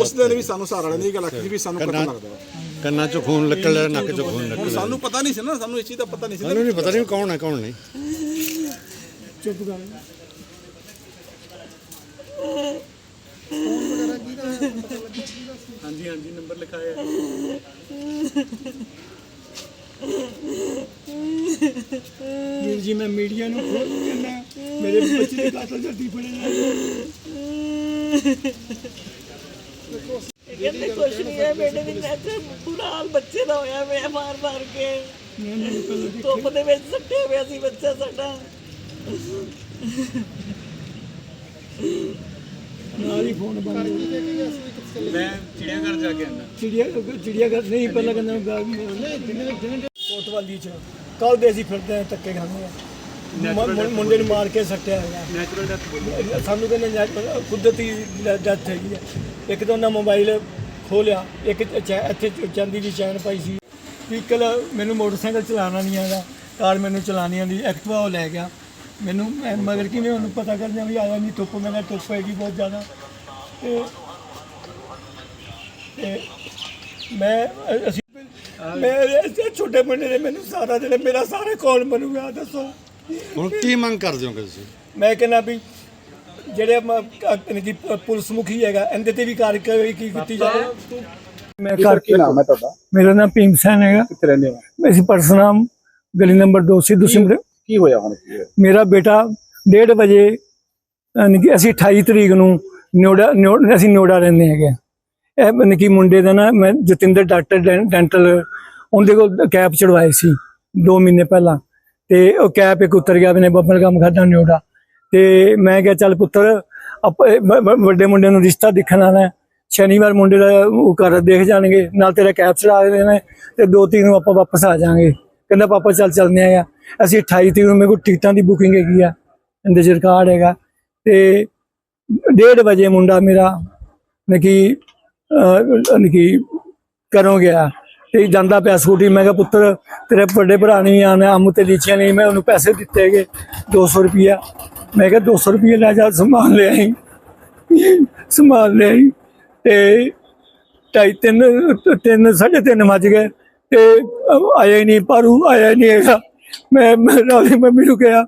ਉਸ ਦਿਨ ਵੀ ਸਾਨੂੰ ਸਹਾਰਾ ਵਾਲਿਆਂ ਨੇ ਇਹ ਗੱਲ ਆਖੀ ਵੀ ਸਾਨੂੰ ਪਤਾ ਲੱਗਦਾ। ਕੰਨਾਂ ਚੋਂ ਖੂਨ ਨਿਕਲ ਰਿਹਾ ਨੱਕ ਚੋਂ ਖੂਨ ਨਿਕਲ ਹੁਣ ਰਿਹਾ। ਸਾਨੂੰ ਪਤਾ ਨਹੀਂ ਸੀ ਨਾ ਸਾਨੂੰ ਇਸ ਚੀਜ਼ ਦਾ ਪਤਾ ਨਹੀਂ ਸੀ ਨਾ। ਸਾਨੂੰ ਨਹੀਂ ਪਤਾ ਨਹੀਂ ਕੌਣ ਹੈ ਕੌਣ ਨਹੀਂ। ਹਾਂਜੀ ਹਾਂਜੀ ਨੰਬਰ ਲਿਖਾਇਆ। ਵੀਰ ਜੀ ਮੈਂ ਮੀਡੀਆ ਨੂੰ ਖੋਲ ਕਹਿੰਦਾ ਮੇਰੇ ਬੱਚੇ ਦੇ ਕਾਤਲ ਜਲਦੀ ਫੜੇ ਜਾਣ ਕਹਿੰਦੇ ਕੁਛ ਨਹੀਂ ਹੈ ਬੇਟੇ ਦੀ ਨੈਟ ਬੁਰਾ ਹਾਲ ਬੱਚੇ ਦਾ ਹੋਇਆ ਮੈਂ ਮਾਰ ਮਾਰ ਕੇ। ਧੁੱਪ ਦੇ ਵਿੱਚ ਸੱਟਿਆ ਹੋਇਆ ਸੀ ਬੱਚਾ ਸਾਡਾ। ਨਾਲ ਹੀ ਫੋਨ ਬੰਦ ਹੋ ਗਿਆ ਮੈਂ ਚਿੜੀਆ ਘਰ ਜਾ ਕੇ ਆਂਦਾ ਚਿੜੀਆ ਚਿੜੀਆ ਘਰ ਨਹੀਂ ਪਹਿਲਾਂ ਕਹਿੰਦਾ ਮੈਂ ਕੋਤਵਾਲੀ ਚ ਕੱਲ ਦੇ ਅਸੀਂ ਫਿਰਦੇ ਆ ਖਾਂਦੇ ਆ ਮੁੰਡੇ ਨੂੰ ਮਾਰ ਕੇ ਸੱਟਿਆ ਹੈਗਾ ਨੈਚੁਰਲ ਡੈਥ ਸਾਨੂੰ ਕਹਿੰਦੇ ਨੈ- ਕੁਦਰਤੀ ਡੈਥ ਹੈਗੀ ਹੈ ਇੱਕ ਤਾਂ ਉਹਨਾਂ ਮੋਬਾਈਲ ਖੋਲਿਆ ਇੱਕ ਚੈ- ਇੱਥੇ ਚਾਂਦੀ ਦੀ ਚੈਨ ਪਾਈ ਸੀ। ਵਹੀਕਲ ਮੈਨੂੰ ਮੋਟਰਸਾਈਕਲ ਚਲਾਉਣਾ ਨਹੀਂ ਆਉਂਦਾ ਕਾਰ ਮੈਨੂੰ ਚਲਾਉਣੀ ਆਉਂਦੀ ਐਕਟਿਵਾ ਉਹ ਲੈ ਗਿਆ। ਮੈਨੂੰ ਮੈਂ ਮਗਰ ਕਿਵੇਂ ਉਹਨੂੰ ਪਤਾ ਕਰਨਾ ਵੀ ਆਇਆ ਨਹੀਂ ਧੁੱਪ ਮੈਂ ਕਿਹਾ ਧੁੱਪ ਹੈਗੀ ਬਹੁਤ ਜ਼ਿਆਦਾ। ਤੇ ਤੇ ਮੈਂ ਅ- ਅਸੀਂ ਮੇਰੇ ਇਸ ਛੋਟੇ ਮੁੰਡੇ ਨੇ ਮੈਨੂੰ ਸਾਰਾ ਦਿਨ ਮੇਰਾ ਸਾਰੇ ਕੌਣ ਬਣੂਗਾ ਦੱਸੋ। ਹੁਣ ਕੀ ਮੰਗ ਕਰਦੇ ਹੋ ਤੁਸੀਂ? ਮੈਂ ਕਹਿੰਦਾ ਵੀ ਜਿਹੜੇ ਮ- ਕ- ਪੁਲਿਸ ਮੁਖੀ ਹੈਗਾ ਇਹਦੇ ਤੇ ਵੀ ਕਾਰਵਾਈ ਕੀ ਕੀਤੀ ਜਾਵੇ? ਮੈਂ ਘਰ ਕੀ ਨਾਮ ਹੈ ਤੁਹਾਡਾ? ਮੇਰਾ ਨਾਮ ਭੀਮ ਸੈਨ ਹੈਗਾ। ਕਿੱਥੇ ਰਹਿੰਦੇ ਹੋ? ਅਸੀਂ ਪਰਸਨਾਮ ਗਲੀ ਨੰਬਰ 2 ਸਿੱਧੂ ਸਿੰਬਰ ਕੀ ਹੋਇਆ ਹੁਣ? ਮੇਰਾ ਬੇਟਾ 1:30 ਵਜੇ ਯਾਨੀ ਕਿ ਅਸੀਂ 28 ਤਰੀਕ ਨੂੰ ਨੋੜਾ ਨੋ- ਅਸੀਂ ਨੋੜਾ ਰਹਿੰਦੇ ਹੈਗੇ ਆ। ਇਹ ਯਾਨੀ ਕਿ ਮੁੰਡੇ ਦਾ ਨਾ ਮੈਂ ਜਤਿੰਦਰ ਡਾਕਟਰ ਡੈਂਟਲ ਉਹਦੇ ਕੋਲ ਕੈਪ ਚੜਵਾਏ ਸੀ 2 ਮਹੀਨੇ ਪਹਿਲਾਂ। ਤੇ ਉਹ ਕੈਪ ਇੱਕ ਉਤਰ ਗਿਆ ਮੈਨੇ ਬੱਬਲ ਕੰਮ ਖਾਦਾ ਨੋੜਾ ਤੇ ਮੈਂ ਕਿਹਾ ਚੱਲ ਪੁੱਤਰ, ਆਪਾਂ ਵੱਡੇ ਮੁੰਡੇ ਨੂੰ ਰਿਸ਼ਤਾ ਦੇਖਣ ਆਣਾ ਸ਼ਨੀਵਾਰ ਮੁੰਡੇ ਦਾ ਉਹ ਘਰ ਦੇਖ ਜਾਣਗੇ, ਨਾਲ ਤੇਰਾ ਕੈਪ ਚੜਾ ਦੇਣਾ ਤੇ ਦੋ ਤਿੰਨ ਨੂੰ ਆਪਾਂ ਵਾਪਸ ਆ ਜਾਾਂਗੇ ਕਹਿੰਦਾ, ਪਾਪਾ, ਚੱਲ ਚੱਲਦੇ ਆ ਅਸੀਂ 28 ਤਰੀਕ ਨੂੰ ਮੇਰੇ ਕੋਲ ਟਿਕਟਾਂ ਦੀ ਬੁਕਿੰਗ ਹੈਗੀ ਆ, ਇਹਦੇ 'ਚ ਰਿਕਾਰਡ ਹੈਗਾ। ਤੇ 1:30 ਵਜੇ ਮੁੰਡਾ ਮੇਰਾ ਨਕੀ ਨਕੀ ਘਰੋਂ ਗਿਆ ਤੇ ਜਾਂਦਾ ਪਿਆ ਸਕੂਟੀ ਮੈਂ ਕਿਹਾ, ਪੁੱਤਰ, ਤੇਰੇ ਵੱਡੇ ਭਰਾ ਨੇ ਵੀ ਆਣਾ ਅੰਮੂ ਤੇ ਲੀਚੀਆਂ ਨਹੀਂ ਮੈਂ ਉਹਨੂੰ ਪੈਸੇ ਦਿੱਤੇ ਹੈਗੇ 200 ਰੁਪਿਆ ਮੈਂ ਕਿਹਾ 200 ਰੁਪਏ ਲੈ ਜਾ, ਸਮਾਨ ਲੈ ਆਈ। ਸਮਾਨ ਲੈ ਆਈ ਤੇ ਢਾਈ ਤਿੰਨ ਤਿੰਨ, ਸਾਢੇ ਤਿੰਨ ਵੱਜ ਗਏ ਤੇ ਆਇਆ ਹੀ ਨਹੀਂ ਪਾਰੂ ਆਇਆ ਨਹੀਂ ਹੈਗਾ। ਮੈਂ ਮੈਂ ਮੰਮੀ ਨੂੰ ਕਿਹਾ,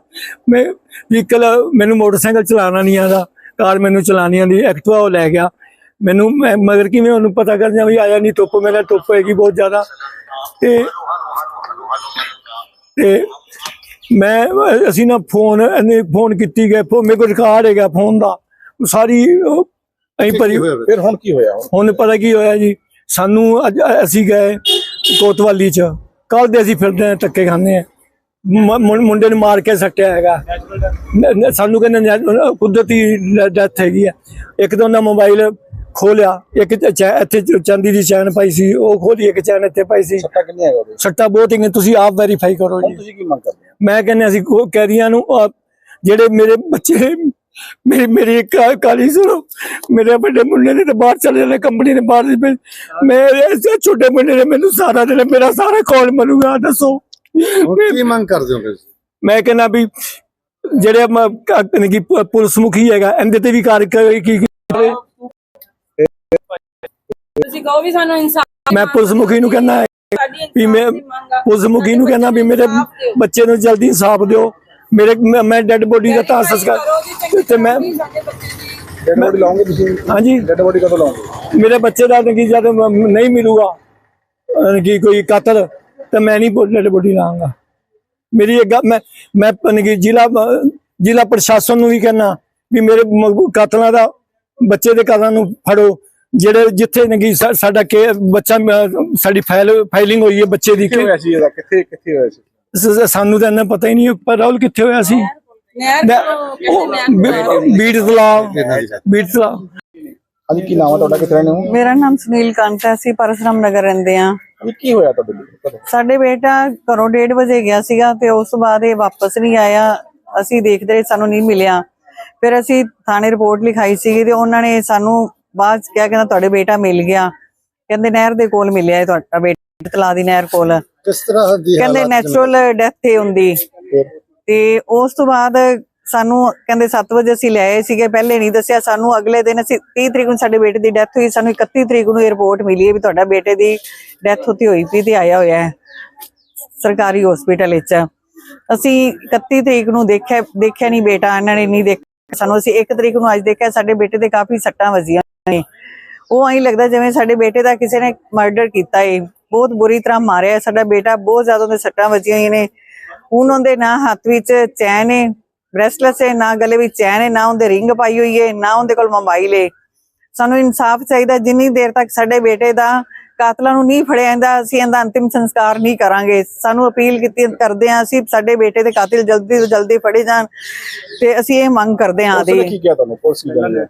ਮੈਂ ਵਹੀਕਲ, ਮੈਨੂੰ ਮੋਟਰਸਾਈਕਲ ਚਲਾਉਣਾ ਨਹੀਂ ਆਉਂਦਾ, ਕਾਰ ਮੈਨੂੰ ਚਲਾਉਣੀ ਆਉਂਦੀ, ਐਕਟਿਵਾ ਉਹ ਲੈ ਗਿਆ। ਮੈਨੂੰ, ਮੈਂ ਮਗਰ ਕਿਵੇਂ ਉਹਨੂੰ ਪਤਾ ਕਰ ਜਾਂ ਵੀ ਆਇਆ ਨਹੀਂ, ਧੁੱਪ ਮੇਰਾ ਧੁੱਪ ਹੈਗੀ ਬਹੁਤ ਜ਼ਿਆਦਾ। ਤੇ ਤੇ ਮੈਂ ਅਸੀਂ ਨਾ ਫੋਨ ਇਹਨੇ ਫੋਨ ਕੀਤੀ ਗਏ ਫੋ ਮੇਰੇ ਕੋਲ ਰਿਕਾਰਡ ਹੈਗਾ ਫੋਨ ਦਾ। ਉਹ ਸਾਰੀ ਅਸੀਂ ਭਰੀ ਫਿਰ? ਹੁਣ ਕੀ ਹੋਇਆ? ਹੁਣ ਪਤਾ ਕੀ ਹੋਇਆ ਜੀ ਸਾਨੂੰ ਅੱਜ ਅਸੀਂ ਗਏ ਕੋਤਵਾਲੀ ਚ। ਕੱਲ ਦੇ ਅਸੀਂ ਫਿਰਦੇ ਆ ਧੱਕੇ ਖਾਂਦੇ ਆ ਮੁੰਡੇ ਨੂੰ ਮਾਰ ਕੇ ਸੱਟਿਆ ਹੈਗਾ। ਸਾਨੂੰ ਕਹਿੰਦੇ ਕੁਦਰਤੀ ਡੈਥ ਹੈਗੀ ਆ। ਇੱਕ ਤਾਂ ਉਹਨਾਂ ਮੋਬਾਈਲ ਖੋਲਿਆ ਇੱਕ ਚ- ਇੱਥੇ ਚ- ਚਾਂਦੀ ਦੀ ਚੈਨ ਪਾਈ ਸੀ ਉਹ ਖੋਲੀ ਇੱਕ ਚੈਨ ਇੱਥੇ ਪਾਈ ਸੀ। ਸੱਟਾ ਕਿੰਨੇ ਹੈਗਾ ਉਹਦੇ? ਸੱਟਾ ਬਹੁਤ ਹੀ ਤੁਸੀਂ ਆਪ ਵੈਰੀਫਾਈ ਕਰੋ ਹੁਣ ਜੀ। ਤੁਸੀਂ ਕੀ ਮੰਗ ਕਰਦੇ ਹੋ? ਮੈਂ ਕਹਿੰਦਾ ਅਸੀਂ ਕੋ- ਕੈਦੀਆਂ ਨੂੰ ਜਿਹੜੇ ਮੇਰੇ ਬੱਚੇ ਮੇਰੀ ਮੇਰੀ ਕਾ- ਕਹਾਣੀ ਸੁਣੋ ਮੇਰੇ ਵੱਡੇ ਮੁੰਡੇ ਨੇ ਤਾਂ ਬਾਹਰ ਚਲੇ ਜਾਣਾ ਕੰਪਨੀ ਨੇ ਬਾਹਰ ਦੀ ਭੇਜ- ਮੇਰੇ ਇਸ ਛੋਟੇ ਮੁੰਡੇ ਨੇ ਮੈਨੂੰ ਸਾਰਾ ਦਿਨ ਮੇਰਾ ਸਾਰਾ ਕੌਣ ਬਣੂਗਾ ਦੱਸੋ। ਹੁਣ ਕੀ ਮੰਗ ਕਰਦੇ ਹੋ ਤੁਸੀਂ ਮੈਂ ਕਹਿੰਦਾ ਵੀ ਜਿਹੜੇ ਮ- ਕ- ਯਾਨੀ ਕਿ ਪ- ਪੁਲਿਸ ਮੁਖੀ ਹੈਗਾ ਇਹਦੇ ਤੇ ਵੀ ਕਾਰਵਾਈ ਕੀ ਤੁਸੀਂ ਕਹੋ ਵੀ ਸਾਨੂੰ ਇਨਸਾਫ ਮੈਂ ਪੁਲਿਸ ਮੁਖੀ ਨੂੰ ਕਹਿੰਦਾ ਵੀ ਮੈਂ। ਪੁਲਿਸ ਮੁਖੀ ਨੂੰ ਕਹਿੰਦਾ ਵੀ ਮੇਰੇ। ਬੱਚੇ ਨੂੰ ਜਲਦੀ ਇਨਸਾਫ ਦਿਓ। ਮੇਰੇ ਮੈਂ- ਡੈੱਡ ਬੋਡੀ ਦਾ ਤਾਂ ਸੰਸਕਾਰ ਤੇ ਮੈਂ ਡੈਡ ਬੋਡੀ ਲਾਉਂਗੇ ਤੁਸੀਂ? ਹਾਂਜੀ। ਡੈਡ ਬੋਡੀ ਕਦੋਂ ਲਾਉਂਗੇ ਮੇਰੇ ਬੱਚੇ ਦਾ ਜਦ ਮ- ਨਹੀਂ ਮਿਲੂਗਾ ਕਿ ਕੋਈ ਕਾਤਲ ਤਾਂ ਮੈਂ ਨਹੀਂ ਡੈਡ ਬੋਡੀ ਲਾਂਗਾ। ਮੇਰੀ ਇੱਕ ਗੱਲ- ਮੈਂ ਮੈਂ ਪਨ ਕਿ ਜ਼ਿਲ੍ਹਾ ਜ਼ਿਲ੍ਹਾ ਪ੍ਰਸ਼ਾਸਨ ਨੂੰ ਵੀ ਕਹਿਣਾ ਵੀ ਮੇਰੇ ਕਾਤਲਾਂ ਦਾ ਬੱਚੇ ਦੇ ਕਾਤਲਾਂ ਨੂੰ ਫੜੋ। ਜਿਹੜੇ ਜਿੱਥੇ ਨਗੀ ਸਾਡਾ ਕੇ ਬੱਚਾ ਸਾਡੀ ਫਾਈਲ ਫਾਈਲਿੰਗ ਹੋਈ ਹੈ ਬੱਚੇ ਦੀ ਕਿੱਥੇ ਹੋਇਆ ਸੀ ਇਹਦਾ? ਕਿੱਥੇ ਕਿੱਥੇ ਹੋਇਆ ਸੀ? ਸ- ਸ- ਸਾਨੂੰ ਤਾਂ ਇੰਨਾ ਪਤਾ ਹੀ ਨਹੀਂ ਪਰ ਰਾਹੁਲ ਕਿੱਥੇ ਹੋਇਆ ਸੀ? ਕੀ ਨਾਮ ਹੈ ਤੁਹਾਡਾ? ਕਿੱਥੇ ਰਹਿੰਦੇ ਹੋ? ਮੇਰਾ ਨਾਮ ਸੁਨੀਲ ਕੰਤ ਹੈ ਅਸੀਂ ਪਰਸਰਾਮ ਨਗਰ ਰਹਿੰਦੇ ਆ ਕੀ ਹੋਇਆ ਤੁਹਾਡੇ ਸਾਡੇ ਬੇਟਾ ਘਰੋਂ 1:30 ਵਜੇ ਗਿਆ ਸੀਗਾ ਤੇ ਉਸ ਤੋਂ ਬਾਅਦ ਇਹ ਵਾਪਸ ਨਹੀਂ ਆਇਆ। ਅਸੀਂ ਦੇਖਦੇ ਸਾਨੂੰ ਨਹੀਂ ਮਿਲਿਆ। ਫਿਰ ਅਸੀਂ ਥਾਣੇ ਰਿਪੋਰਟ ਲਿਖਾਈ ਸੀਗੀ ਤੇ ਉਹਨਾਂ ਨੇ ਸਾਨੂੰ ਬਾਅਦ 'ਚ ਕਿਹਾ ਕਹਿੰਦਾ ਤੁਹਾਡੇ ਬੇਟਾ ਮਿਲ ਗਿਆ। ਕਹਿੰਦੇ ਨਹਿਰ ਦੇ ਕੋਲ ਮਿਲਿਆ ਹੈ ਤੁਹਾਡਾ ਬੇਟਾ ਤਲਾ ਦੀ ਨਹਿਰ ਕੋਲ। ਕਿਸ ਤਰ੍ਹਾਂ ਦੀ ਕਹਿੰਦੇ ਨੈਚੁਰਲ ਡੈਥ ਹੀ ਹੁੰਦੀ। ਤੇ ਉਸ ਤੋਂ ਬਾਅਦ ਸਾਨੂੰ ਕਹਿੰਦੇ 7 ਵਜੇ ਅਸੀਂ ਲੈ ਆਏ ਸੀਗੇ ਪਹਿਲੇ ਨਹੀਂ ਦੱਸਿਆ। ਸਾਨੂੰ ਅਗਲੇ ਦਿਨ ਅਸੀਂ 30 ਤਰੀਕ ਨੂੰ ਸਾਡੇ ਬੇਟੇ ਦੀ ਡੈਥ ਹੋਈ ਸਾਨੂੰ 31 ਤਰੀਕ ਨੂੰ ਰਿਪੋਰਟ ਮਿਲੀ ਹੈ ਵੀ ਤੁਹਾਡਾ ਬੇਟੇ ਦੀ ਡੈਥ ਉੱਥੇ ਹੋਈ ਪਈ ਤੇ ਆਇਆ ਹੋਇਆ ਹੈ ਸਰਕਾਰੀ ਹਸਪੀਟਲ ਵਿੱਚ। ਅਸੀਂ 31 ਤਰੀਕ ਨੂੰ ਦੇਖਿਆ ਦੇਖਿਆ ਨਹੀਂ ਬੇਟਾ ਇਹਨਾਂ ਨੇ ਨਹੀਂ ਦੇਖਿਆ। ਸਾਨੂੰ ਅਸੀਂ 1 ਤਰੀਕ ਨੂੰ ਅੱਜ ਦੇਖਿਆ ਸਾਡੇ ਬੇਟੇ ਦੇ ਕਾਫੀ ਸੱਟਾਂ ਵੱਜੀਆਂ। ਨੇ। ਉਹ ਐਂ ਲੱਗਦਾ ਜਿਵੇਂ ਸਾਡੇ ਬੇਟੇ ਦਾ ਕਿਸੇ ਨੇ ਮਰਡਰ ਕੀਤਾ ਏ। ਬਹੁਤ ਬੁਰੀ ਤਰ੍ਹਾਂ ਮਾਰਿਆ। ਸਾਡਾ ਬੇਟਾ ਬਹੁਤ ਜ਼ਿਆਦਾ ਉਹਦੇ ਸੱਟਾਂ ਵੱਜੀਆਂ ਹੋਈਆਂ ਨੇ। ਹੁਣ ਉਹਦੇ ਨਾ ਹੱਥ ਵਿੱਚ ਚੈਨ ਹੈ ਬ੍ਰੈਸਲੈਸ ਹੈ ਨਾ ਗਲੇ ਵਿੱਚ ਚੈਨ ਹੈ ਨਾ ਉਹਦੇ ਰਿੰਗ ਪਾਈ ਹੋਈ ਹੈ ਨਾ ਉਹਦੇ ਕੋਲ ਮੋਬਾਈਲ ਹੈ ਸਾਨੂੰ ਇਨਸਾਫ ਚਾਹੀਦਾ। ਜਿੰਨੀ ਦੇਰ ਤੱਕ ਸਾਡੇ ਬੇਟੇ ਦਾ ਕਾਤਲਾਂ ਨੂੰ ਨਹੀਂ ਫੜਿਆ ਜਾਂਦਾ ਅਸੀਂ ਇਹਦਾ ਅੰਤਿਮ ਸੰਸਕਾਰ ਨਹੀਂ ਕਰਾਂਗੇ। ਸਾਨੂੰ ਅਪੀਲ ਕੀਤੀ ਕਰਦੇ ਹਾਂ ਅਸੀਂ ਸਾਡੇ ਬੇਟੇ ਦੇ ਕਾਤਿਲ ਜਲਦੀ ਤੋਂ ਜਲਦੀ ਫੜੇ ਜਾਣ ਤੇ ਅਸੀਂ ਇਹ ਮੰਗ ਕਰਦੇ ਕੀ ਕਿਹਾ ਤੁਹਾਨੂੰ? ਪੁਲਿਸ ਕਹਿੰਦੀ ਹੈ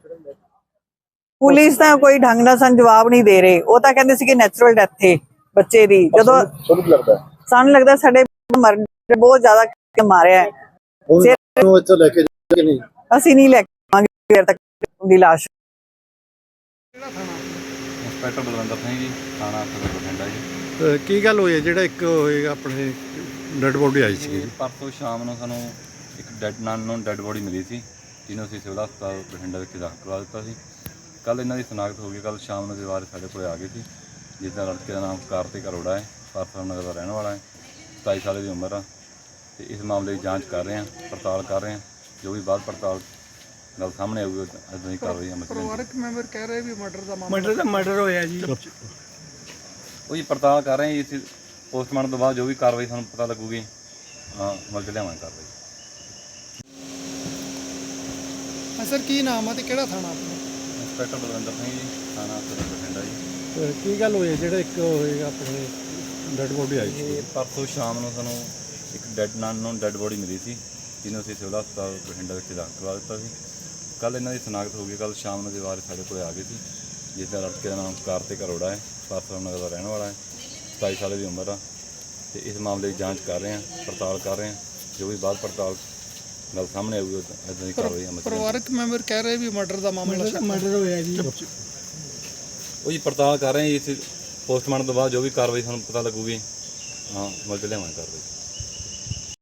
ਪੁਲਿਸ ਤਾਂ ਕੋਈ ਢੰਗ ਨਾਲ ਸਾਨੂੰ ਜਵਾਬ ਨਹੀਂ ਦੇ ਰਹੇ। ਉਹ ਤਾਂ ਕਹਿੰਦੇ ਸੀ ਕਿ ਨੈਚੁਰਲ ਡੈਥ ਹੈ ਬੱਚੇ ਦੀ। ਜਦੋਂ ਤੁਹਾਨੂੰ ਲੱਗਦਾ? ਸਾਨੂੰ ਲੱਗਦਾ ਸਾਡੇ ਮਰ ਬਹੁਤ ਜ਼ਿਆਦਾ ਮਾਰਿਆ ਹੈ। ਇੱਥੇ ਲੈ ਕੇ ਨਹੀਂ? ਅਸੀਂ ਨਹੀਂ ਲੈ ਕੇ ਆਵਾਂਗੇ ਦੇਰ ਤੱਕ ਦੀ ਲਾਸ਼। ਇੰਸਪੈਕਟਰ ਬਲਵੰਦਰ ਸਿੰਘ ਜੀ ਥਾਣਾ ਸਦਰ ਬਠਿੰਡਾ ਜੀ। ਅਹ ਕੀ ਗੱਲ ਹੋਈ ਹੈ? ਜਿਹੜਾ ਇੱਕ ਹੋਏਗਾ ਆਪਣੇ ਡੈਡ ਬੋਡੀ ਆਈ ਸੀ ਇਹ ਪਰਸੋਂ ਸ਼ਾਮ ਨੂੰ ਸਾਨੂੰ ਇੱਕ ਡੈਡ ਨਾਨ ਨੂੰ ਡੈਡ ਬੋਡੀ ਮਿਲੀ ਸੀ ਜਿਹਨੂੰ ਅਸੀਂ ਸਿਵਲ ਹਸਪਤਾਲ ਬਠਿੰਡਾ ਵਿਖੇ ਦਾਖਲ ਕਰਵਾ ਦਿੱਤਾ ਸੀ। ਕੱਲ ਇਹਨਾਂ ਦੀ ਸਨਾਖਤ ਹੋ ਗਈ ਕੱਲ ਸ਼ਾਮ ਨੂੰ ਦੇ ਵਾਰ ਸਾਡੇ ਕੋਲ ਆ ਗਏ ਸੀ ਜਿਸ ਦਾ ਲੜਕੇ ਦਾ ਨਾਮ ਕਾਰਤਿਕ ਅਰੋੜਾ ਹੈ ਪਾਤਰ ਨਗਰ ਦਾ ਰਹਿਣ ਵਾਲਾ ਹੈ 27 ਸਾਲ ਦੀ ਉਮਰ ਆ ਤੇ ਇਸ ਮਾਮਲੇ ਦੀ ਜਾਂਚ ਕਰ ਰਹੇ ਹਾਂ ਪੜਤਾਲ ਕਰ ਰਹੇ ਹਾਂ ਜੋ ਵੀ ਬਾਅਦ ਪੜਤਾਲ ਗੱਲ ਸਾਹਮਣੇ ਆਊਗੀ ਅਦੋਂ ਹੀ ਕਾਰਵਾਈ ਅਮਲ ਚ ਲਿਆਂਦੀ ਜਾਊਗੀ। ਮਰਡਰ ਦਾ ਮਰਡਰ ਹੋਇਆ ਜੀ। ਉਹ ਜੀ ਪੜਤਾਲ ਕਰ ਰਹੇ ਹਾਂ ਜੀ ਅਸੀਂ ਪੋਸਟਮਾਰਟਮ ਤੋਂ ਬਾਅਦ ਜੋ ਵੀ ਕਾਰਵਾਈ ਸਾਨੂੰ ਪਤਾ ਲੱਗੂਗੀ ਹਾਂ ਅਮਲ ਚ ਲਿਆਵਾਂਗੇ ਕਾਰਵਾਈ। ਹਾਂ ਸਰ ਕੀ ਨਾਮ ਆ ਤੇ ਕਿਹੜਾ ਥਾਣਾ ਆਪਣਾ? ਇੰਸਪੈਕਟਰ ਬਲਵੰਦਰ ਸਿੰਘ ਜੀ ਥਾਣਾ ਸਦਰ ਬਠਿੰਡਾ ਜੀ। ਅਹ ਕੀ ਗੱਲ ਹੋਈ ਹੈ? ਜਿਹੜਾ ਇੱਕ ਹੋਏਗਾ ਆਪਣੇ ਡੈਡ ਬੋਡੀ ਆਈ ਸੀ। ਇਹ ਪਰਸੋਂ ਸ਼ਾਮ ਨੂੰ ਸਾਨੂੰ ਇੱਕ ਡੈਡ ਨਾਨ ਨੂੰ ਡੈਡ ਬੋਡੀ ਮਿਲੀ ਸੀ ਜਿਹਨੂੰ ਅਸੀਂ ਸਿਵਲ ਹਸਪਤਾਲ ਬਠਿੰਡਾ ਵਿਖੇ ਦਾਖਲ ਕਰਵਾ ਦਿੱਤਾ ਸੀ। ਕੱਲ ਇਹਨਾਂ ਦੀ ਸਨਾਖਤ ਹੋ ਗਈ ਕੱਲ ਸ਼ਾਮ ਨੂੰ ਦੇ ਵਾਰ ਸਾਡੇ ਕੋਲ ਆ ਗਏ ਸੀ ਜਿਸ ਦਾ ਲੜਕੇ ਦਾ ਨਾਮ ਕਾਰਤਿਕ ਅਰੋੜਾ ਹੈ ਪਾਤਰ ਨਗਰ ਦਾ ਰਹਿਣ ਵਾਲਾ ਹੈ 27 ਸਾਲ ਦੀ ਉਮਰ ਆ। ਤੇ ਇਸ ਮਾਮਲੇ ਦੀ ਜਾਂਚ ਕਰ ਰਹੇ ਹਾਂ ਪੜਤਾਲ ਕਰ ਰਹੇ ਹਾਂ ਜੋ ਵੀ ਬਾਅਦ ਪੜਤਾਲ ਗੱਲ ਸਾਹਮਣੇ ਆਊਗੀ ਅਦੋਂ ਹੀ ਕਾਰਵਾਈ ਅਮਲ ਚ ਲਿਆਂਦੀ। ਪਰਿਵਾਰਕ ਮੈਂਬਰ ਕਹਿ ਰਹੇ ਵੀ ਮਰਡਰ ਦਾ ਮਾਮਲਾ ਸ਼ੱਕ ਮਰਡਰ ਹੋਇਆ ਜੀ। ਉਹ ਜੀ ਪੜਤਾਲ ਕਰ ਰਹੇ ਹਾਂ ਜੀ ਅਸੀਂ ਪੋਸਟਮਾਰਟਮ ਤੋਂ ਬਾਅਦ ਜੋ ਵੀ ਕਾਰਵਾਈ ਸਾਨੂੰ ਪਤਾ ਲੱਗੂਗੀ ਹਾਂ ਅਮਲ ਚ ਲਿਆਵਾਂਗੇ ਕਾਰਵਾਈ।